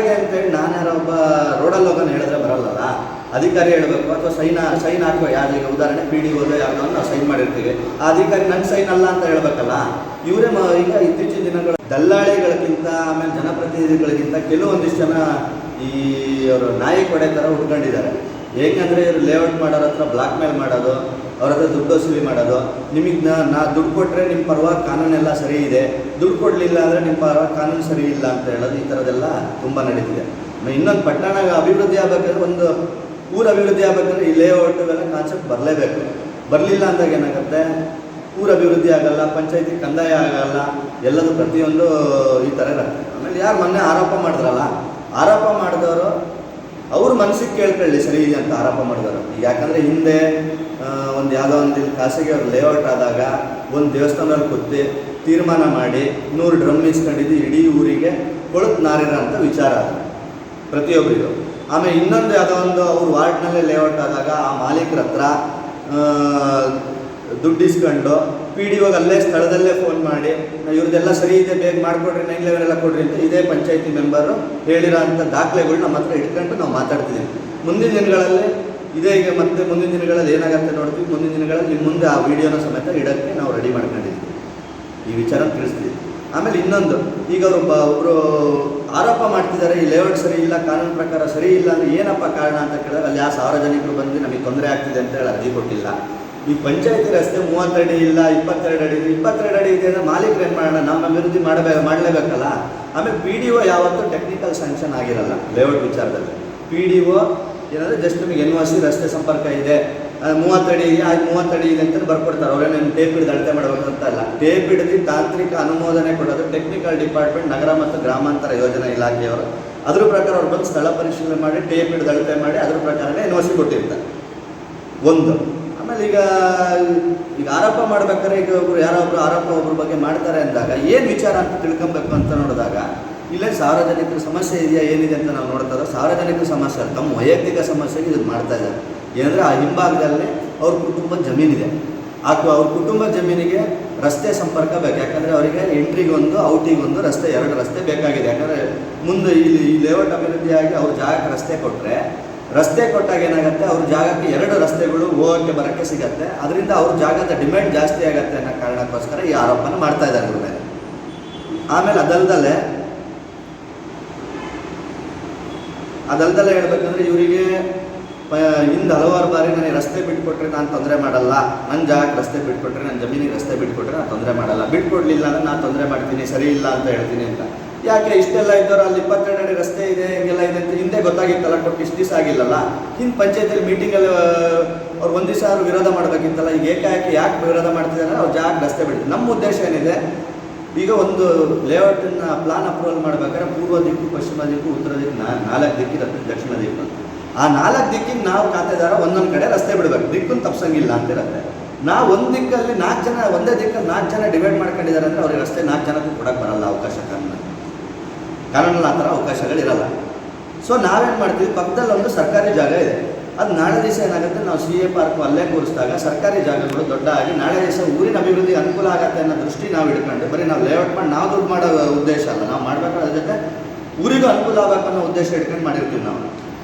ಆಗಿದೆ ಅಂತೇಳಿ ನಾನು ಯಾರೋ ಒಬ್ಬ ರೋಡಲ್ಲಿ ಹೋಗೋನು ಹೇಳಿದ್ರೆ ಬರಲ್ಲಲ್ಲ? ಅಧಿಕಾರಿ ಹೇಳಬೇಕು, ಅಥವಾ ಸೈನ್ ಸೈನ್ ಹಾಕೋ ಯಾರು? ಈಗ ಉದಾಹರಣೆ ಪಿ ಡಿ ಓದೋ ಯಾವುದೋ ನಾವು ಸೈನ್ ಮಾಡಿರ್ತೀವಿ. ಆ ಅಧಿಕಾರಿ ನನ್ನ ಸೈನ್ ಅಲ್ಲ ಅಂತ ಹೇಳ್ಬೇಕಲ್ಲ? ಇವರೇ ಈಗ ಇತ್ತೀಚಿನ ದಿನಗಳ ದಲ್ಲಾಳಿಗಳಿಗಿಂತ, ಆಮೇಲೆ ಜನಪ್ರತಿನಿಧಿಗಳಿಗಿಂತ ಕೆಲವೊಂದಿಷ್ಟು ಜನ ಈ ಅವರು ನಾಯಿ ಕೊಡೆ ಥರ ಹುಡ್ಕೊಂಡಿದ್ದಾರೆ. ಹೇಗಂದ್ರೆ ಇವರು ಲೇಔಟ್ ಮಾಡೋರ ಹತ್ರ ಬ್ಲಾಕ್ ಮೇಲ್ ಮಾಡೋದು ಅವ್ರ ಹತ್ರ ದುಡ್ಡು ವಸೂಲಿ ಮಾಡೋದು. ನಿಮಗೆ ನಾ ನಾ ದುಡ್ಡು ಕೊಟ್ಟರೆ ನಿಮ್ಮ ಪರವಾಗಿ ಕಾನೂನೆಲ್ಲ ಸರಿ ಇದೆ. ದುಡ್ಡು ಕೊಡಲಿಲ್ಲ ಅಂದರೆ ನಿಮ್ಮ ಪರವಾಗಿ ಕಾನೂನು ಸರಿ ಇಲ್ಲ ಅಂತ ಹೇಳೋದು ಈ ಥರದೆಲ್ಲ ತುಂಬ ನಡೀತಿದೆ. ಇನ್ನೊಂದು ಪಟ್ಟಣ ಅಭಿವೃದ್ಧಿ ಆಗಬೇಕಾದ್ರೆ ಒಂದು ಊರು ಅಭಿವೃದ್ಧಿ ಆಗಬೇಕಂದ್ರೆ ಈ ಲೇಔಟ್ ಇವೆಲ್ಲ ಕಾನ್ಸೆಪ್ಟ್ ಬರಲೇಬೇಕು. ಬರಲಿಲ್ಲ ಅಂದಾಗ ಏನಾಗುತ್ತೆ? ಊರು ಅಭಿವೃದ್ಧಿ ಆಗಲ್ಲ, ಪಂಚಾಯತಿ ಕಂದಾಯ ಆಗಲ್ಲ, ಎಲ್ಲದೂ ಪ್ರತಿಯೊಂದು ಈ ಥರ ಇರುತ್ತೆ. ಆಮೇಲೆ ಯಾರು ಮೊನ್ನೆ ಆರೋಪ ಮಾಡಿದ್ರಲ್ಲ, ಆರೋಪ ಮಾಡಿದವರು ಅವ್ರ ಮನಸ್ಸಿಗೆ ಕೇಳ್ಕೊಳ್ಳಿ ಸರಿ ಇದೆ ಅಂತ ಆರೋಪ ಮಾಡಿದವರು. ಯಾಕಂದರೆ ಹಿಂದೆ ಒಂದು ಯಾವುದೋ ಒಂದು ಖಾಸಗಿ ಅವ್ರ ಲೇಔಟ್ ಆದಾಗ ಒಂದು ದೇವಸ್ಥಾನದಲ್ಲಿ ಕೂತಿ ತೀರ್ಮಾನ ಮಾಡಿ ನೂರು ಡ್ರಮ್ ಇಸ್ಕೊಂಡಿದ್ದು ಇಡೀ ಊರಿಗೆ ಕೊಳತ್ ನಾರಿರ ಅಂತ ವಿಚಾರ ಪ್ರತಿಯೊಬ್ಬರಿಗೂ ಆಮೇಲೆ ಇನ್ನೊಂದು ಯಾವುದೋ ಒಂದು ಅವ್ರ ವಾರ್ಡ್ನಲ್ಲೇ ಲೇಔಟ್ ಆದಾಗ ಆ ಮಾಲೀಕರ ಹತ್ರ ದುಡ್ಡು ಇಸ್ಕೊಂಡು ಪಿ ಡಿ ಒಗೆ ಅಲ್ಲೇ ಸ್ಥಳದಲ್ಲೇ ಫೋನ್ ಮಾಡಿ ಇವ್ರದ್ದೆಲ್ಲ ಸರಿ ಇದೆ, ಬೇಗ ಮಾಡಿಕೊಡ್ರಿ ನೈನ್ ಲೆವೆಲ್ ಎಲ್ಲ ಕೊಡ್ರಿ ಅಂತ ಇದೇ ಪಂಚಾಯತಿ ಮೆಂಬರು ಹೇಳಿರೋ ಅಂಥ ದಾಖಲೆಗಳು ನಮ್ಮ ಹತ್ರ ಇಟ್ಕೊಂಡು ನಾವು ಮಾತಾಡ್ತಿದ್ದೀವಿ ಮುಂದಿನ ದಿನಗಳಲ್ಲಿ ಮತ್ತೆ ಮುಂದಿನ ದಿನಗಳಲ್ಲಿ ಏನಾಗುತ್ತೆ ನೋಡ್ತೀವಿ. ಮುಂದಿನ ದಿನಗಳಲ್ಲಿ ನಿಮ್ಮ ಮುಂದೆ ಆ ವಿಡಿಯೋನ ಸಮೇತ ಇಡಕ್ಕೆ ನಾವು ರೆಡಿ ಮಾಡ್ಕೊಂಡಿದ್ದೀವಿ. ಈ ವಿಚಾರ ತಿಳಿಸ್ತೀವಿ. ಆಮೇಲೆ ಇನ್ನೊಂದು, ಈಗ ಒಬ್ಬ ಒಬ್ಬರು ಆರೋಪ ಮಾಡ್ತಿದ್ದಾರೆ, ಈ ಲೇಔಟ್ ಸರಿ ಇಲ್ಲ, ಕಾನೂನು ಪ್ರಕಾರ ಸರಿ ಇಲ್ಲ ಅಂದರೆ ಏನಪ್ಪ ಕಾರಣ ಅಂತ ಕೇಳಿದ್ರೆ ಅಲ್ಲಿ ಯಾವ ಸಾರ್ವಜನಿಕರು ಬಂದು ನಮಗೆ ತೊಂದರೆ ಆಗ್ತಿದೆ ಅಂತ ಹೇಳಿ ಅರ್ಜಿ ಕೊಟ್ಟಿಲ್ಲ. ಈ ಪಂಚಾಯತಿ ರಸ್ತೆ ಮೂವತ್ತೆರಡು ಇಲ್ಲ, ಇಪ್ಪತ್ತೆರಡು ಅಡಿ ಇದೆ ಇಪ್ಪತ್ತೆರಡು ಅಡಿ ಇದೆ ಅಂದರೆ ಮಾಲೀಕರು ಏನು ಮಾಡೋಣ? ನಮ್ಮ ಅಭಿವೃದ್ಧಿ ಮಾಡಬೇಕು ಮಾಡಲೇಬೇಕಲ್ಲ? ಆಮೇಲೆ ಪಿ ಡಿ ಒ ಯಾವತ್ತೂ ಟೆಕ್ನಿಕಲ್ ಸ್ಯಾಂಕ್ಷನ್ ಆಗಿರಲ್ಲ ಲೇಔಟ್ ವಿಚಾರದಲ್ಲಿ. ಪಿ ಡಿ ಒ ಏನಂದರೆ ಜಸ್ಟ್ ನಿಮಗೆ ಎನ್ ಸಿ ರಸ್ತೆ ಸಂಪರ್ಕ ಇದೆ. ಮೂವತ್ತಡಿ ಆಯ್ತು ಮೂವತ್ತಡಿ ಇದೆ ಅಂತ ಬರ್ಕೊಡ್ತಾರೆ. ಅವರೇನೇ ಟೇಪ್ ಹಿಡಿದು ಅಳತೆ ಮಾಡಬೇಕು ಅಂತ ಅಲ್ಲ. ಟೇಪ್ ಹಿಡಿದು ತಾಂತ್ರಿಕ ಅನುಮೋದನೆ ಕೊಡೋದು ಟೆಕ್ನಿಕಲ್ ಡಿಪಾರ್ಟ್ಮೆಂಟ್ ನಗರ ಮತ್ತು ಗ್ರಾಮಾಂತರ ಯೋಜನಾ ಇಲಾಖೆಯವರು. ಅದ್ರ ಪ್ರಕಾರ ಅವ್ರು ಬಂದು ಸ್ಥಳ ಪರಿಶೀಲನೆ ಮಾಡಿ ಟೇಪ್ ಹಿಡಿದು ಅಳತೆ ಮಾಡಿ, ಅದ್ರ ಪ್ರಕಾರನೇ ಎನ್ ಸಿ ಕೊಟ್ಟಿರ್ತಾರೆ. ಒಂದು. ಆಮೇಲೆ ಈಗ ಈಗ ಆರೋಪ ಮಾಡ್ಬೇಕಾದ್ರೆ ಈಗ ಒಬ್ರು ಯಾರೋ ಒಬ್ರು ಆರೋಪ ಒಬ್ರ ಬಗ್ಗೆ ಮಾಡ್ತಾರೆ ಅಂದಾಗ ಏನು ವಿಚಾರ ಅಂತ ತಿಳ್ಕೊಬೇಕು ಅಂತ ನೋಡಿದಾಗ ಇಲ್ಲೇ, ಸಾರ್ವಜನಿಕರ ಸಮಸ್ಯೆ ಇದೆಯಾ, ಏನಿದೆ ಅಂತ ನಾವು ನೋಡ್ತಾ ಇದ್ದಾಗ ಸಾರ್ವಜನಿಕ ಸಮಸ್ಯೆ ತಮ್ಮ ವೈಯಕ್ತಿಕ ಸಮಸ್ಯೆಗೆ ಇದು ಮಾಡ್ತಾ ಇದ್ದಾರೆ. ಏನಂದರೆ, ಆ ಹಿಂಭಾಗದಲ್ಲಿ ಅವ್ರ ಕುಟುಂಬದ ಜಮೀನಿದೆ ಆ ಅವ್ರ ಕುಟುಂಬ ಜಮೀನಿಗೆ ರಸ್ತೆ ಸಂಪರ್ಕ ಬೇಕು. ಯಾಕಂದರೆ ಅವರಿಗೆ ಎಂಟ್ರಿಗೊಂದು ಔಟಿಗೊಂದು ರಸ್ತೆ, ಎರಡು ರಸ್ತೆ ಬೇಕಾಗಿದೆ. ಯಾಕಂದರೆ ಮುಂದೆ ಇಲ್ಲಿ, ಈ ಲೇಔಟ್ ಅಭಿವೃದ್ಧಿಯಾಗಿ ಅವ್ರ ಜಾಗಕ್ಕೆ ರಸ್ತೆ ಕೊಟ್ಟರೆ ರಸ್ತೆ ಕೊಟ್ಟಾಗ ಏನಾಗುತ್ತೆ, ಅವ್ರ ಜಾಗಕ್ಕೆ ಎರಡು ರಸ್ತೆಗಳು ಹೋಗೋಕ್ಕೆ, ಬರೋಕ್ಕೆ ಸಿಗತ್ತೆ. ಅದರಿಂದ ಅವ್ರ ಜಾಗದ ಡಿಮ್ಯಾಂಡ್ ಜಾಸ್ತಿ ಆಗುತ್ತೆ ಅನ್ನೋ ಕಾರಣಕ್ಕೋಸ್ಕರ ಈ ಆರೋಪನ ಮಾಡ್ತಾ ಇದ್ದಾರೆ ಆಮೇಲೆ ಅದಲ್ದಲೆ ಅದಲ್ದಲೆ ಹೇಳ್ಬೇಕಂದ್ರೆ ಇವರಿಗೆ ಹಿಂದೆ ಹಲವಾರು ಬಾರಿ ನನಗೆ ರಸ್ತೆ ಬಿಟ್ಕೊಟ್ರೆ ನಾನು ತೊಂದರೆ ಮಾಡಲ್ಲ. ನನ್ನ ಜಾಗಕ್ಕೆ ರಸ್ತೆ ಬಿಟ್ಕೊಟ್ರೆ ನನ್ನ ಜಮೀನಿಗೆ ರಸ್ತೆ ಬಿಟ್ಕೊಟ್ರೆ ನಾನು ತೊಂದರೆ ಮಾಡಲ್ಲ. ಬಿಟ್ಕೊಡ್ಲಿಲ್ಲ ಅಂದ್ರೆ ನಾನು ತೊಂದರೆ ಮಾಡ್ತೀನಿ, ಸರಿ ಇಲ್ಲ ಅಂತ ಹೇಳ್ತೀನಿ ಅಂತ. ಯಾಕೆ ಇಷ್ಟೆಲ್ಲ ಇದ್ದವ್ರು ಅಲ್ಲಿ ಇಪ್ಪತ್ತೆರಡು ರಸ್ತೆ ಇದೆ, ಹಿಂಗೆಲ್ಲ ಇದೆ ಅಂತ ಹಿಂದೆ ಗೊತ್ತಾಗಿತ್ತಲ್ಲ, ಕೊಟ್ಟು ಇಷ್ಟು ದಿವಸ ಆಗಿಲ್ಲಲ್ಲ? ಹಿಂದೆ ಪಂಚಾಯತಿಯಲ್ಲಿ ಮೀಟಿಂಗಲ್ಲಿ ಅವ್ರು ಒಂದು ದಿವಸ ವಿರೋಧ ಮಾಡಬೇಕಿತ್ತಲ್ಲ, ಈಗ ಏಕಾಏಕಿ ಯಾಕೆ ವಿರೋಧ ಮಾಡ್ತಿದ್ದಾರೆ, ಅವ್ರು ಜಾಗ ರಸ್ತೆ ಬಿಡ್ತಾರೆ ನಮ್ಮ ಉದ್ದೇಶ ಏನಿದೆ ಈಗ ಒಂದು ಲೇಔಟನ್ನ ಪ್ಲಾನ್ ಅಪ್ರೂವಲ್ ಮಾಡ್ಬೇಕಾದ್ರೆ ಪೂರ್ವ ದಿಕ್ಕು, ಪಶ್ಚಿಮ ದಿಕ್ಕು, ಉತ್ತರ ದಿಕ್ಕು ನಾಲ್ಕು ದಿಕ್ಕಿರುತ್ತೆ ದಕ್ಷಿಣ ದಿಕ್ಕು ಆ ನಾಲ್ಕು ದಿಕ್ಕಿಗೆ ನಾವು ಖಾತೆದಾರ ಒಂದೊಂದು ಕಡೆ ರಸ್ತೆ ಬಿಡಬೇಕು. ದಿಕ್ಕನ್ನು ತಪ್ಸಂಗಿಲ್ಲ ಅಂತ ಇರುತ್ತೆ ಒಂದು ದಿಕ್ಕಲ್ಲಿ ನಾಲ್ಕು ಜನ, ಒಂದೇ ದಿಕ್ಕಲ್ಲಿ ನಾಲ್ಕು ಜನ ಡಿವೈಡ್ ಮಾಡ್ಕೊಂಡಿದ್ದಾರೆ ಅಂದರೆ ಅವ್ರಿಗೆ ರಸ್ತೆ ನಾಲ್ಕು ಜನಕ್ಕೂ ಕೊಡೋಕೆ ಬರಲ್ಲ ಅವಕಾಶ ಕಾರಣ ಕಾರಣ ಆ ಥರ ಅವಕಾಶಗಳಿರಲ್ಲ. ಸೊ ನಾವೇನು ಮಾಡ್ತೀವಿ? ಪಕ್ಕದಲ್ಲಿ ಒಂದು ಸರ್ಕಾರಿ ಜಾಗ ಇದೆ. ಅದು ನಾಳೆ ದಿವಸ ಏನಾಗುತ್ತೆ? ನಾವು ಸಿ ಎ ಪಾರ್ಕ್ ಅಲ್ಲೇ ಕೂರಿಸಿದಾಗ ಸರ್ಕಾರಿ ಜಾಗಗಳು ದೊಡ್ಡ ಆಗಿ ನಾಳೆ ದಿವಸ ಊರಿನ ಅಭಿವೃದ್ಧಿ ಅನುಕೂಲ ಆಗುತ್ತೆ ಅನ್ನೋ ದೃಷ್ಟಿ ನಾವು ಇಟ್ಕೊಂಡು ಬರೀ ನಾವು ಲೇಔಟ್ ಮಾಡಿ ನಾವು ದುಡ್ಡು ಮಾಡೋ ಉದ್ದೇಶ ಅಲ್ಲ. ನಾವು ಮಾಡಬೇಕಾದ ಜೊತೆ ಊರಿಗೂ ಅನುಕೂಲ ಆಗಬೇಕು ಅನ್ನೋ ಉದ್ದೇಶ ಇಟ್ಕೊಂಡು ಮಾಡಿರ್ತೀವಿ ನಾವು.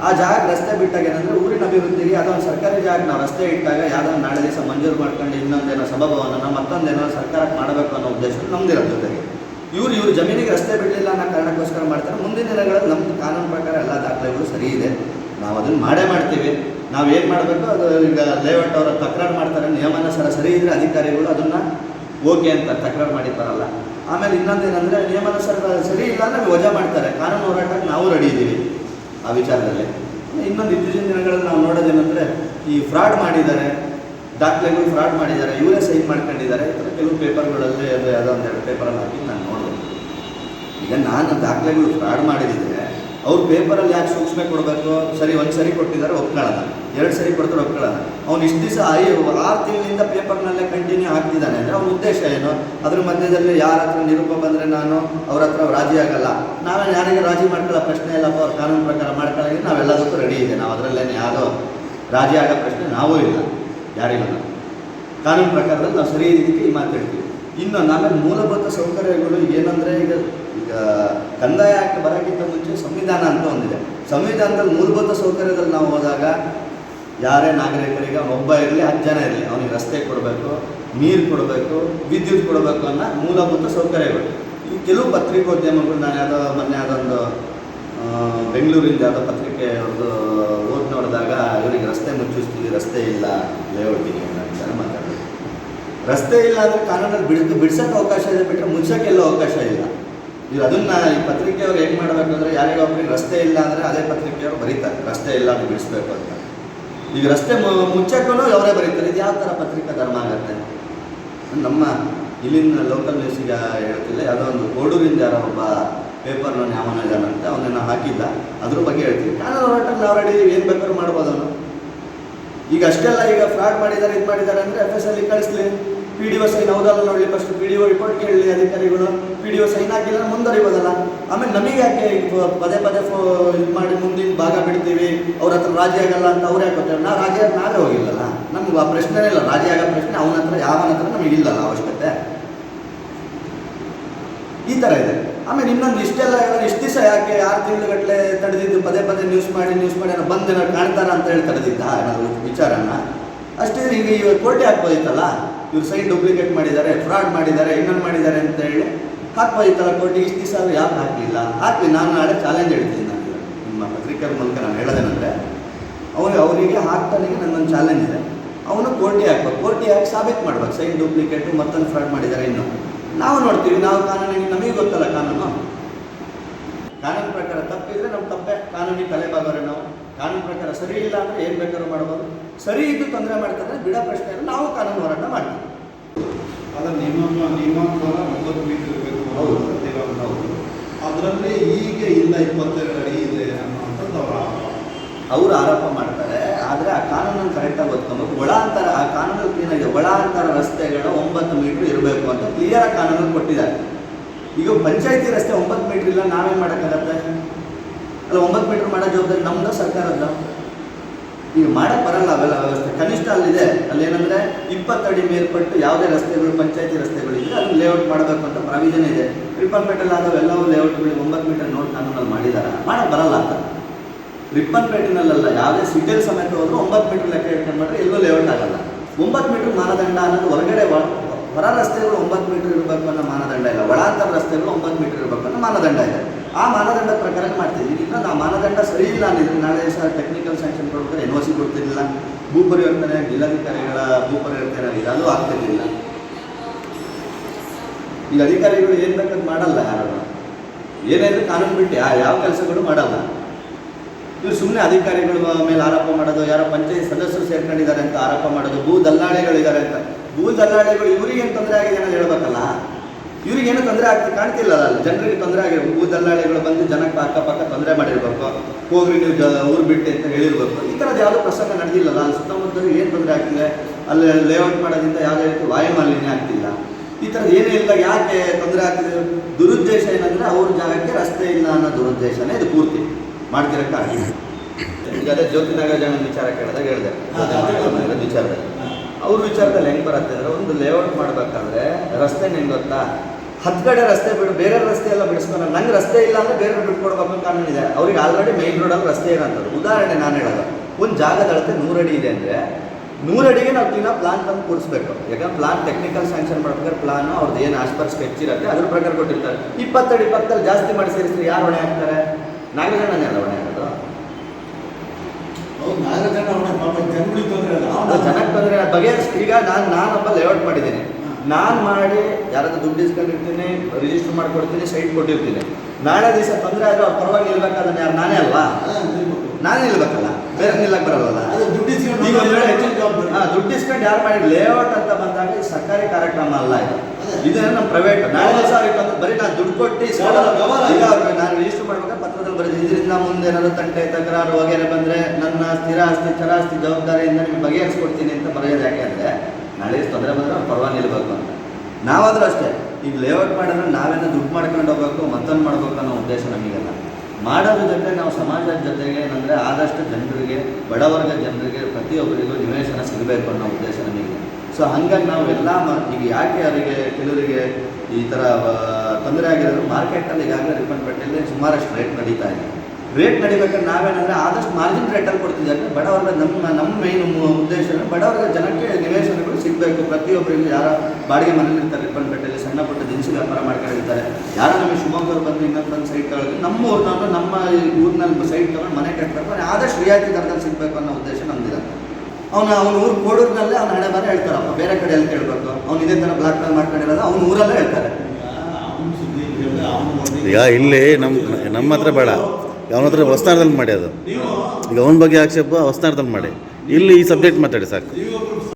ಆ ಜಾಗ ರಸ್ತೆ ಬಿಟ್ಟಾಗ ಏನಂದ್ರೆ ಊರಿನ ಅಭಿವೃದ್ಧಿಗೆ ಅದೊಂದು ಸರ್ಕಾರಿ ಜಾಗ ನಾವು ರಸ್ತೆ ಇಟ್ಟಾಗ ಯಾವುದೋ ನಾಳೆ ದಿವಸ ಮಂಜೂರು ಮಾಡ್ಕೊಂಡು ಇನ್ನೊಂದೇನೋ ಸಭಾಭವನ ಮತ್ತೊಂದೇನೋ ಸರ್ಕಾರಕ್ಕೆ ಮಾಡಬೇಕು ಅನ್ನೋ ಉದ್ದೇಶ ನಮ್ದಿರೋ ಜೊತೆಗೆ. ಇವ್ರು, ಇವ್ರ ಜಮೀನಿಗೆ ರಸ್ತೆ ಬಿಡಲಿಲ್ಲ ಅನ್ನೋ ಕಾರಣಕ್ಕೋಸ್ಕರ ಮಾಡ್ತಾರೆ. ಮುಂದಿನ ದಿನಗಳಲ್ಲಿ ನಮ್ಮ ಕಾನೂನು ಪ್ರಕಾರ ಎಲ್ಲ ದಾಖಲೆಗಳು ಸರಿ ಇದೆ. ನಾವು ಅದನ್ನು ಮಾಡೇ ಮಾಡ್ತೀವಿ. ನಾವು ಏನು ಮಾಡಬೇಕು? ಅದು ಈಗ ಲೇಔಟ್ ಅವರ ತಕರಾರು ಮಾಡ್ತಾರೆ ನಿಯಮಾನುಸಾರ ಸರಿ ಇದ್ದರೆ ಅಧಿಕಾರಿಗಳು ಅದನ್ನು ಓಕೆ ಅಂತ ತಕರಾರು ಮಾಡಿರ್ತಾರಲ್ಲ. ಆಮೇಲೆ ಇನ್ನೊಂದೇನೆಂದರೆ ನಿಯಮಾನುಸಾರ ಸರಿ ಇಲ್ಲ ಅಂದರೆ ವಜಾ ಮಾಡ್ತಾರೆ. ಕಾನೂನು ಹೋರಾಟಕ್ಕೆ ನಾವು ರೆಡಿ ಇದ್ದೀವಿ ಆ ವಿಚಾರದಲ್ಲಿ. ಇನ್ನೊಂದು ಇತ್ತೀಚಿನ ದಿನಗಳಲ್ಲಿ ನಾವು ನೋಡೋದೇನೆಂದರೆ, ಈ ಫ್ರಾಡ್ ಮಾಡಿದ್ದಾರೆ, ದಾಖಲೆಗಳು ಫ್ರಾಡ್ ಮಾಡಿದ್ದಾರೆ, ಇವರೇ ಸೈನ್ ಮಾಡ್ಕೊಂಡಿದ್ದಾರೆ. ಕೆಲವು ಪೇಪರ್ಗಳಲ್ಲಿ ಅದು ಯಾವುದೋ ಎರಡು ಪೇಪರಲ್ಲಿ ಹಾಕಿ ನಾನು ನೋಡಿದೆ. ಈಗ ನಾನು ದಾಖಲೆಗಳು ಫ್ರಾಡ್ ಮಾಡಿದ್ರೆ ಅವ್ರು ಪೇಪರಲ್ಲಿ ಯಾಕೆ ಸೂಕ್ಷ್ಮೆ ಕೊಡಬೇಕು? ಸರಿ, ಒಂದು ಸರಿ ಕೊಟ್ಟಿದ್ದಾರೆ ಒಪ್ಕೊಳ್ಳೋಣ ಎರಡು ಸರಿ ಕೊಡ್ತಾರೆ ಒಪ್ಕೊಳ್ಳೋಣ ಅವ್ನು ಇಷ್ಟು ದಿವಸ ಐ ಆರು ತಿಂಗಳಿಂದ ಪೇಪರ್ನಲ್ಲೇ ಕಂಟಿನ್ಯೂ ಆಗ್ತಿದ್ದಾನೆ ಅಂದರೆ ಅವ್ನ ಉದ್ದೇಶ ಏನು? ಅದ್ರ ಮಧ್ಯದಲ್ಲಿ ಯಾರ ಹತ್ರ ನಿರೂಪ ಬಂದರೆ ನಾನು ಅವ್ರ ಹತ್ರ ರಾಜಿ ಆಗಲ್ಲ? ನಾವೇನು ಯಾರಿಗೆ ರಾಜಿ ಮಾಡ್ಕೊಳ್ಳೋ ಪ್ರಶ್ನೆ ಇಲ್ಲಪ್ಪ, ಅವ್ರ ಕಾನೂನು ಪ್ರಕಾರ ಮಾಡ್ಕೊಳ್ಳೋಕೆ ನಾವೆಲ್ಲದಕ್ಕೂ ರೆಡಿ ಇದೆ. ನಾವು ಅದರಲ್ಲೇ ಯಾರೋ ರಾಜಿ ಆಗೋ ಪ್ರಶ್ನೆ ನಾವೂ ಇಲ್ಲ. ಯಾರಿಗೂ ಕಾನೂನು ಪ್ರಕಾರದಲ್ಲಿ ನಾವು ಸರಿ ಇದಕ್ಕೆ ಈ ಮಾತು ಹೇಳ್ತೀವಿ. ಇನ್ನು ನಾವೇ ಮೂಲಭೂತ ಸೌಕರ್ಯಗಳು ಏನಂದರೆ ಈಗ ಈಗ ಕಂದಾಯ ಆಕ್ಟ್ ಬರೋಕ್ಕಿಂತ ಮುಂಚೆ ಸಂವಿಧಾನ ಅಂತ ಒಂದಿದೆ. ಸಂವಿಧಾನದಲ್ಲಿ ಮೂಲಭೂತ ಸೌಕರ್ಯದಲ್ಲಿ ನಾವು ಹೋದಾಗ ಯಾರೇ ನಾಗರಿಕರಿಗೆ ಒಬ್ಬ ಇರಲಿ, ಹತ್ತು ಜನ ಇರಲಿ, ಅವನಿಗೆ ರಸ್ತೆ ಕೊಡಬೇಕು, ನೀರು ಕೊಡಬೇಕು, ವಿದ್ಯುತ್ ಕೊಡಬೇಕು ಅನ್ನೋ ಮೂಲಭೂತ ಸೌಕರ್ಯಗಳು. ಈ ಕೆಲವು ಪತ್ರಿಕೋದ್ಯಮಗಳು, ನಾನು ಯಾವುದೋ ಮೊನ್ನೆ ಅದೊಂದು ಬೆಂಗಳೂರಿಂದ ಯಾವುದೋ ಪತ್ರಿಕೆ ಅವ್ರದ್ದು, ಓದಿ ನೋಡಿದಾಗ ಇವರಿಗೆ ರಸ್ತೆ ಮುಚ್ಚಿಸ್ತೀವಿ, ರಸ್ತೆ ಇಲ್ಲ ಲೇಔಟಿಗೆ ಅಂತ ಮಾತಾಡೋದು ರಸ್ತೆ ಇಲ್ಲ ಅಂದರೆ ಕಾನೂನಲ್ಲಿ ಬಿಡ್ ಬಿಡ್ಸೋಕ್ಕೆ ಅವಕಾಶ ಇದೆ ಬಿಟ್ಟರೆ ಮುಚ್ಚೋಕ್ಕೆ ಎಲ್ಲೂ ಅವಕಾಶ ಇಲ್ಲ. ಇವ್ರು ಅದನ್ನ ಈ ಪತ್ರಿಕೆಯವ್ರು ಏನು ಮಾಡಬೇಕಂದ್ರೆ ಒಬ್ರಿಗೆ ರಸ್ತೆ ಇಲ್ಲ ಅಂದರೆ ಅದೇ ಪತ್ರಿಕೆಯವ್ರು ಬರೀತಾರೆ. ರಸ್ತೆ ಇಲ್ಲ ಅಂತ ಬಿಡಿಸ್ಬೇಕು ಅಂತ. ಈಗ ರಸ್ತೆ ಮುಚ್ಚಕ್ಕೂ ಅವರೇ ಬರೀತಾರೆ. ಇದು ಯಾವ ಥರ ಪತ್ರಿಕಾ ಧರ್ಮ ಆಗತ್ತೆ? ನಮ್ಮ ಇಲ್ಲಿನ ಲೋಕಲ್ ನ್ಯೂಸಿಗೆ ಹೇಳ್ತಿಲ್ಲ, ಯಾವುದೋ ಒಂದು ಕೋಡೂರಿಂದ ಯಾರೋ ಒಬ್ಬ ಪೇಪರ್ನ ಯಾವನ ಅಂತ ಅವನನ್ನು ಹಾಕಿಲ್ಲ. ಅದ್ರ ಬಗ್ಗೆ ಹೇಳ್ತೀವಿ ಕಾನೂನು ಹೋರಾಟಕ್ಕೆ ಆಲ್ರೆಡಿ ರೆಡಿ ಏನು ಬೇಕಾದ್ರೂ ಮಾಡ್ಬೋದು ಈಗ ಅಷ್ಟೆಲ್ಲ ಈಗ ಫ್ರಾಡ್ ಮಾಡಿದ್ದಾರೆ, ಇದು ಮಾಡಿದ್ದಾರೆ ಅಂದರೆ ಎಫ್ ಎಸ್ ಅಲ್ಲಿ ಕಳಿಸ್ಲಿ. ಪಿ ಡಿ ಒ ಸೈನ್ ಹೌದಲ್ಲ ನೋಡಲಿ first P D O report ಕೇಳಲಿ ಅಧಿಕಾರಿಗಳು ಪಿ ಡಿ ಒ ಸೈನ್ ಹಾಕಿಲ್ಲ ಮುಂದುವರಿಬೋದಲ್ಲ ಆಮೇಲೆ ನಮಗೆ ಯಾಕೆ ಪದೇ ಪದೇ ಫೋ ಇದು ಮಾಡಿ ಮುಂದಿನ ಭಾಗ ಬಿಡ್ತೀವಿ, ಅವ್ರ ಹತ್ರ ರಾಜಿ ಆಗಲ್ಲ ಅಂತ ಅವ್ರು ಯಾಕೆ ಗೊತ್ತಿಲ್ಲ? ನಾವು ರಾಜಿ ನಾವೇ ಹೋಗಿಲ್ಲಲ್ಲ. ನಮ್ಗೆ ಆ ಪ್ರಶ್ನೆನೇ ಇಲ್ಲ. ರಾಜಿ ಆಗೋ ಪ್ರಶ್ನೆ ಅವನ ಹತ್ರ ಯಾವನ ಹತ್ರ ನಮಗಿಲ್ಲಲ್ಲ ಅವಶ್ಯಕತೆ. ಈ ಥರ ಇದೆ. ಆಮೇಲೆ ಇನ್ನೊಂದು ಇಷ್ಟೆಲ್ಲ ಇಷ್ಟು ದಿವಸ ಯಾಕೆ ಆರು ತಿಂಗಳುಗಟ್ಟಲೆ ತಡೆದಿದ್ದು ಪದೇ ಪದೇ ನ್ಯೂಸ್ ಮಾಡಿ ನ್ಯೂಸ್ ಮಾಡಿ ಬಂದು ಕಾಣ್ತಾರ ಅಂತ ಹೇಳಿ ತಡೆದಿದ್ದ ನಾವು ವಿಚಾರನ. ಅಷ್ಟೇ, ಈಗ ಇವಾಗ ಕೋಟೆ ಹಾಕ್ಬೋದಿತ್ತಲ್ಲ? ಇವ್ರು ಸೈನ್ ಡೂಪ್ಲಿಕೇಟ್ ಮಾಡಿದ್ದಾರೆ ಫ್ರಾಡ್ ಮಾಡಿದ್ದಾರೆ, ಇನ್ನೊಂದು ಮಾಡಿದ್ದಾರೆ ಅಂತ ಹೇಳಿ ಥರ ಕೋರ್ಟಿಗೆ ಇಷ್ಟು ದಿವಸ ಯಾಕೆ ಹಾಕಲಿಲ್ಲ. ಹಾಕಿ ನಾನು ನಾಳೆ ಚಾಲೆಂಜ್ ಹೇಳ್ತೀನಿ ನಾನು ನಿಮ್ಮ ಪತ್ರಿಕಾ ಮೂಲಕ ನಾನು ಹೇಳೋದೇನಂದರೆ ಅವ್ರು ಅವರಿಗೆ ಹಾಕ್ತಾನಿಗೆ ನನ್ನೊಂದು ಚಾಲೆಂಜ್ ಇದೆ. ಅವನು ಕೋರ್ಟಿ ಹಾಕ್ಬೇಕು. ಕೋರ್ಟಿ ಹಾಕಿ ಸಾಬೀತು ಮಾಡ್ಬೇಕು. ಸೈನ್ ಡೂಪ್ಲಿಕೇಟು ಮತ್ತೊಂದು ಫ್ರಾಡ್ ಮಾಡಿದ್ದಾರೆ ಇನ್ನು. ನಾವು ನೋಡ್ತೀವಿ, ನಾವು ಕಾನೂನಿಗೆ ನಮಗೆ ಗೊತ್ತಲ್ಲ ಕಾನೂನು. ಕಾನೂನು ಪ್ರಕಾರ ತಪ್ಪಿದ್ರೆ ನಮ್ಮ ತಪ್ಪೇ. ಕಾನೂನಿಗೆ ತಲೆಬಾಗೋರೆ ನಾವು. ಕಾನೂನು ಪ್ರಕಾರ ಸರಿ ಇಲ್ಲ ಅಂದರೆ ಏನು ಬೇಕಾದ್ರೂ ಮಾಡ್ಬೋದು. ಸರಿ ಇದ್ದು ತೊಂದರೆ ಮಾಡ್ತಾರೆ, ಬಿಡೋ ಪ್ರಶ್ನೆ ನಾವು ಕಾನೂನು ಹೋರಾಟ ಮಾಡ್ತೀವಿ. ಅದರ ನಿಯಮ ನಿಯಮಾನುಸಾರ ಒಂಬತ್ತು ಮೀಟರ್ ಇರಬೇಕು. ಹೌದು. ಹೌದು. ಅದರಲ್ಲಿ ಈಗ ಇಲ್ಲ, ಇಪ್ಪತ್ತೆರಡು ಅಡಿ ಇದೆ ಅನ್ನುವಂಥದ್ದು ಅವರ. ಅವರು ಆರೋಪ ಮಾಡ್ತಾರೆ, ಆದರೆ ಆ ಕಾನೂನನ್ನು ಕರೆಕ್ಟಾಗಿ ಓದ್ಕೊಬೇಕು ಒಳಾಂತರ ಆ ಕಾನೂನು ಏನಾಗಿದೆ ಒಳಾಂತರ ರಸ್ತೆಗಳು ಒಂಬತ್ತು ಮೀಟ್ರ್ ಇರಬೇಕು ಅಂತ ಕ್ಲಿಯರ್ ಕಾನೂನು ಕೊಟ್ಟಿದ್ದಾರೆ. ಈಗ ಪಂಚಾಯತಿ ರಸ್ತೆ ಒಂಬತ್ತು ಮೀಟ್ರ್ ಇಲ್ಲ, ನಾವೇನು ಮಾಡೋಕ್ಕಾಗತ್ತೆ? ಅಲ್ಲ, ಒಂಬತ್ತು ಮೀಟ್ರ್ ಮಾಡೋ ಜವಾಬ್ದಾರಿ ನಮ್ದು ಸರ್ಕಾರದ ಈಗ ಮಾಡಕ್ಕೆ ಬರಲ್ಲ ಅವೆಲ್ಲ ವ್ಯವಸ್ಥೆ. ಕನಿಷ್ಠ ಅಲ್ಲಿದೆ. ಅಲ್ಲೇನಂದರೆ ಇಪ್ಪತ್ತಡಿ ಮೇಲ್ಪಟ್ಟು ಯಾವುದೇ ರಸ್ತೆಗಳು, ಪಂಚಾಯತಿ ರಸ್ತೆಗಳು ಇದ್ರೆ ಅಲ್ಲಿ ಲೇಔಟ್ ಮಾಡಬೇಕು ಅಂತ ಪ್ರಾವಿಷನ್ ಇದೆ. ರಿಪ್ಪನ್ಪೇಟೆಲ್ಲ ಆದವೆಲ್ಲವೂ ಲೇಔಟ್ಗಳಿಗೆ ಒಂಬತ್ತು ಮೀಟರ್ ನೋಡ್ ಕಾನೂನಲ್ಲಿ ಮಾಡಿದ್ದಾರೆ ಮಾಡಕ್ಕೆ ಬರಲ್ಲ ಅಂತ. ರಿಪ್ಪನ್ಪೇಟೆನಲ್ಲ ಯಾವುದೇ ಸಿಟಿಯಲ್ಲಿ ಸಮೇತ ಹೋದ್ರು ಒಂಬತ್ತು ಮೀಟರ್ ಲೆಕ್ಕ ಇಟ್ಕೊಂಡು ಮಾಡ್ರೆ ಎಲ್ಲೂ ಲೇಔಟ್ ಆಗಲ್ಲ. ಒಂಬತ್ತು ಮೀಟರ್ ಮಾನದಂಡ ಅನ್ನೋದು ಹೊರಗಡೆ ಹೊರ ರಸ್ತೆಗಳು ಒಂಬತ್ತು ಮೀಟರ್ ಇರಬೇಕು ಅನ್ನೋ ಮಾನದಂಡ ಇಲ್ಲ. ಒಳಾಂತರ ರಸ್ತೆಗಳು ಒಂಬತ್ತು ಮೀಟರ್ ಇರಬೇಕು ಅನ್ನೋ ಮಾನದಂಡ ಇದೆ. ಆ ಮಾನದಂಡ ಪ್ರಕಾರ ಮಾಡ್ತೀವಿ ಇಲ್ಲ ಆ ಮಾನದಂಡ ಸರಿ ಇಲ್ಲ ಅಂದಿದ್ರೆ ನಾಳೆ ಸರ್ ಟೆಕ್ನಿಕಲ್ ಸ್ಯಾಂಕ್ಷನ್ ಕೊಡ್ತಾರೆ ಎನ್ ಒ ಸಿ ಕೊಡ್ತಿರ್ಲಿಲ್ಲ. ಭೂ ಪರಿವರ್ತನೆ ಜಿಲ್ಲಾಧಿಕಾರಿಗಳ ಭೂ ಪರಿವರ್ತನೆ ಆಗಿಲ್ಲ, ಅದು ಆಗ್ತಿರ್ಲಿಲ್ಲ. ಈಗ ಅಧಿಕಾರಿಗಳು ಏನು ಬೇಕಂತ ಮಾಡಲ್ಲ ಯಾರು. ಏನೇನು ಕಾನೂನು ಬಿಟ್ಟು, ಆ ಯಾವ ಕೆಲಸಗಳು ಮಾಡಲ್ಲ. ಇವ್ರು ಸುಮ್ಮನೆ ಅಧಿಕಾರಿಗಳ ಮೇಲೆ ಆರೋಪ ಮಾಡೋದು, ಯಾರೋ ಪಂಚಾಯತ್ ಸದಸ್ಯರು ಸೇರ್ಕೊಂಡಿದ್ದಾರೆ ಅಂತ ಆರೋಪ ಮಾಡೋದು, ಭೂ ದಲ್ಲಾಳಿಗಳಿದ್ದಾರೆ ಅಂತ. ಭೂ ದಲ್ಲಾಳಿಗಳು ಇವ್ರಿಗೇನು ತೊಂದರೆ ಆಗಿದೆ ಅನ್ನೋದು ಹೇಳ್ಬೇಕಲ್ಲ. ಇವ್ರಿಗೇನು ತೊಂದರೆ ಆಗ್ತಿ ಕಾಣ್ತಿಲ್ಲ ಅಲ್ಲಿ ಜನರಿಗೆ ತೊಂದರೆ ಆಗಿರ್ಬೇಕು ಭೂ ದಲ್ಲಾಳಿಗಳು ಬಂದು ಜನಕ್ಕೆ ಅಕ್ಕಪಕ್ಕ ತೊಂದರೆ ಮಾಡಿರ್ಬೇಕು. ಹೋಗ್ರಿ ನೀವು ಜ ಊರು ಬಿಟ್ಟು ಅಂತ ಹೇಳಿರ್ಬೇಕು. ಈ ಥರದ್ದು ಯಾವುದೋ ಪ್ರಸಂಗ ನಡೆದಿಲ್ಲಲ್ಲ ಅಲ್ಲಿ. ಸುತ್ತಮುತ್ತಲಿಗೆ ಏನು ತೊಂದರೆ ಆಗ್ತಿದೆ? ಅಲ್ಲಿ ಲೇಔಟ್ ಮಾಡೋದ್ರಿಂದ ಯಾವುದೇ ರೀತಿ ವಾಯು ಮಾಲಿನ್ಯ ಆಗ್ತಿಲ್ಲ. ಈ ಥರದ್ದು ಏನೂ ಇಲ್ಲ ಯಾಕೆ ತೊಂದರೆ ಆಗ್ತಿದೆ? ದುರುದ್ದೇಶ ಏನಂದರೆ ಅವ್ರ ಜಾಗಕ್ಕೆ ರಸ್ತೆ ಇಲ್ಲ ಅನ್ನೋ ದುರುದ್ದೇಶನೇ ಇದು ಪೂರ್ತಿ ಮಾಡ್ತಿರೋ ಕಾರಣ. ಈಗ ಅದೇ ಜ್ಯೋತಿನಗರ ಜನ ವಿಚಾರ ಕೇಳಿದಾಗ ಹೇಳಿದೆ. ವಿಚಾರದಲ್ಲಿ. ಅವ್ರ ವಿಚಾರದಲ್ಲಿ ಹೆಂಗೆ ಬರುತ್ತೆ ಅಂದರೆ ಒಂದು ಲೇಔಟ್ ಮಾಡಬೇಕಾದ್ರೆ ರಸ್ತೆ ಹೆಂಗೆ ಗೊತ್ತಾ? ಹತ್ತು ಕಡೆ ರಸ್ತೆ ಬಿಡು ಬೇರೆ ರಸ್ತೆ ಎಲ್ಲ ಬಿಡಿಸ್ಕೊಂಡು ನಂಗೆ ರಸ್ತೆ ಇಲ್ಲ ಅಂದರೆ ಬೇರೆ ಬಿಟ್ಕೊಡ್ಬೇಕು ಅಂತ ಕಾನೂನು ಇದೆ. ಅವ್ರಿಗೆ ಆಲ್ರೆಡಿ ಮೈನ್ ರೋಡಲ್ಲಿ ರಸ್ತೆ ಇರೋಂಥದ್ದು ಉದಾಹರಣೆ ನಾನು ಹೇಳೋದು. ಒಂದು ಜಾಗದ ಅಳತೆ ನೂರಡಿ ಇದೆ ಅಂದರೆ ನೂರಡಿಗೆ ನಾವು ತಿನ್ನ ಪ್ಲಾನ್ ತಂದು ಕೂರಿಸ್ಬೇಕು. ಯಾಕಂದ್ರೆ ಪ್ಲಾನ್ ಟೆಕ್ನಿಕಲ್ ಸ್ಯಾಂಕ್ಷನ್ ಮಾಡ್ಬೇಕಾದ್ರೆ ಪ್ಲಾನ್ ಅವ್ರದ್ದು ಏನು ಆಸ್ಪರ್ ಸ್ಕೆಚ್ ಇರುತ್ತೆ ಅದ್ರ ಪ್ರಕಾರ ಕೊಟ್ಟಿರ್ತಾರೆ. ಇಪ್ಪತ್ತಡಿ ಪಕ್ಕದಲ್ಲಿ ಜಾಸ್ತಿ ಮಾಡಿ ಸೇರಿಸಿದ್ರೆ ಯಾರು ಹೊಣೆ ಹಾಕ್ತಾರೆ? ನಾಗರಣ್ಣನೇ ಅಲ್ಲ ಹೊಣೆ ಹಾಕೋದು. ಜನಕ್ಕೆ ತೊಂದರೆ. ಬಗೆಹರಿಸ್ ಈಗ ನಾನು ನಾನೊಬ್ಬ ಲೇಔಟ್ ಮಾಡಿದ್ದೀನಿ. ನಾನು ಮಾಡಿ ಯಾರಾದ್ರೂ ದುಡ್ಡು ಇಸ್ಕೊಂಡಿರ್ತೀನಿ ರಿಜಿಸ್ಟರ್ ಮಾಡ್ಕೊಡ್ತೀನಿ ಸೈಟ್ ಕೊಟ್ಟಿರ್ತೀನಿ. ನಾಳೆ ದಿವಸ ತೊಂದರೆ ಆದರೆ ಅವ್ರ ಪರವಾಗಿ ನಿಲ್ಬೇಕಾದ್ರೆ ಯಾರು ನಾನೇ ಅಲ್ವಾ? ನಾನೇ ನಿಲ್ಬೇಕಲ್ಲ? ಬೇರೆ ನಿಲ್ಲಕ್ಕೆ ಬರಲ್ಲ ದುಡ್ಡು. ದುಡ್ಡು ಇಸ್ಕೊಂಡು ಯಾರು ಮಾಡಿ? ಲೇಔಟ್ ಅಂತ ಬಂದಾಗ ಇದು ಸರ್ಕಾರಿ ಕಾರ್ಯಕ್ರಮ ಅಲ್ಲ ಇದು. ಇದನ್ನ ನಮ್ಮ ಪ್ರೈವೇಟ್ ನಾಳೆ ದಿವಸ ಅವ್ರಿಗೆ ಬಂದು ಬರೀ ನಾನು ದುಡ್ಡು ಕೊಟ್ಟು ಇಸ್ಕೊಳ್ಳೋದು. ಈಗ ಅವ್ರಿಗೆ ನಾನು ರಿಜಿಸ್ಟರ್ ಮಾಡ್ಬೇಕಾದ್ರೆ ಪತ್ರದಲ್ಲಿ ಬರೀ ಇದರಿಂದ ಮುಂದೆ ಏನಾದ್ರು ತಂಟೆ ತಕರಾರು ವಗೇರೆ ಬಂದರೆ ನನ್ನ ಸ್ಥಿರ ಆಸ್ತಿ ಚರಾಸ್ತಿ ಜವಾಬ್ದಾರಿಯಿಂದ ನಿಮ್ಗೆ ಬಗೆಹರಿಸ್ಕೊಡ್ತೀನಿ ಅಂತ ಬರೆಯೋದು ಯಾಕೆ ಅಂದರೆ ನಾಳೆ ತೊಂದರೆ ಬಂದರೆ ಅವ್ರು ಪರವಾಗಿ ನಿಲ್ಬೇಕು ಅಂತ. ನಾವಾದರೂ ಅಷ್ಟೇ, ಈಗ ಲೇಔಟ್ ಮಾಡಿದ್ರೆ ನಾವೇನೋ ದುಡ್ಡು ಮಾಡ್ಕೊಂಡು ಹೋಗ್ಬೇಕು, ಮತ್ತೊಂದು ಮಾಡ್ಬೇಕು ಅನ್ನೋ ಉದ್ದೇಶ ನಮಗೆಲ್ಲ. ಮಾಡೋದ್ರ ಜೊತೆ ನಾವು ಸಮಾಜದ ಜೊತೆಗೆ ಏನಂದರೆ ಆದಷ್ಟು ಜನರಿಗೆ, ಬಡವರ್ಗ ಜನರಿಗೆ ಪ್ರತಿಯೊಬ್ಬರಿಗೂ ನಿವೇಶನ ಸಿಗಬೇಕು ಅನ್ನೋ ಉದ್ದೇಶ ನಮಗೆ ಸೊ ಹಂಗಾಗಿ ನಾವು ಎಲ್ಲ ಈಗ ಯಾಕೆ ಅವರಿಗೆ, ಕೆಲವರಿಗೆ ಈ ಥರ ತೊಂದರೆ ಆಗಿರೋದು? ಮಾರ್ಕೆಟಲ್ಲಿ ಈಗಾಗಲೇ ರಿಪ್ಪನ್ಪೇಟೆಯಲ್ಲಿ ಸುಮಾರಷ್ಟು ರೇಟ್ ನಡೀತಾ ಇದೆ. ರೇಟ್ ನಡಿಬೇಕಂದ್ರೆ ನಾವೇನಂದ್ರೆ ಆದಷ್ಟು ಮಾರ್ಜಿನ್ ರೇಟಲ್ಲಿ ಕೊಡ್ತಿದ್ದಾರೆ ಬಡವರ ನಮ್ಮ ನಮ್ಮ ಮೇನ್ ಉದ್ದೇಶ ಬಡವರ ಜನಕ್ಕೆ ನಿವೇಶನಗಳು ಸಿಗಬೇಕು. ಪ್ರತಿಯೊಬ್ಬರಿಗೂ ಯಾರ ಬಾಡಿಗೆ ಮನೇಲಿ ಇರ್ತಾರೆ ರಿಪ್ಪನ್ಪೇಟೆಯಲ್ಲಿ ಸಣ್ಣ ಪುಟ್ಟ ದಿನಸಿ ವ್ಯಾಪಾರ ಮಾಡ್ಕೊಂಡಿರ್ತಾರೆ ಯಾರೋ ನಮಗೆ ಶಿವಮೊಗ್ಗದವ್ರು ಬಂದು ಇನ್ನೊಂದು ಬಂದು ಸೈಟ್ ತಗೊಳ್ಳಿ. ನಮ್ಮ ಊರಿನವರು ನಮ್ಮ ಈ ಊರಿನಲ್ಲಿ ಸೈಟ್ ತಗೊಂಡು ಮನೆ ಕಟ್ಟಬೇಕು ಆದಷ್ಟು ರಿಯಾಯಿತಿ ದರದಲ್ಲಿ ಸಿಗಬೇಕು ಅನ್ನೋ ಉದ್ದೇಶ ನಮ್ದಿದೆ. ಅವನು ಅವ್ನ ಊರು ಕೋಡೂರಿನಲ್ಲೇ ಅವ್ನ ಹಣೆ ಬರ ಹೇಳ್ತಾರಪ್ಪ ಬೇರೆ ಕಡೆ ಎಲ್ಲಿ ಕೇಳಬೇಕು. ಅವ್ನು ಇದೇ ಥರ ಬ್ಲಾಕ್ ಮೇಲ್ ಮಾಡ್ಕೊಂಡಿರೋದು ಅವ್ನ ಊರಲ್ಲೇ ಹೇಳ್ತಾರೆ. ಈಗ ಇಲ್ಲಿ ನಮ್ಮ ನಮ್ಮ ಹತ್ರ ಬೇಡ. ಅವನ ಹತ್ರ ಹೊಸ್ತಾರದಲ್ಲಿ ಮಾಡಿ ಅದು. ಈಗ ಅವನ ಬಗ್ಗೆ ಆಕ್ಷೇಪ ಹೊಸ್ತಾರದಲ್ಲಿ ಮಾಡಿ. ಇಲ್ಲಿ ಈ ಸಬ್ಜೆಕ್ಟ್ ಮಾತಾಡಿ ಸಾಕು.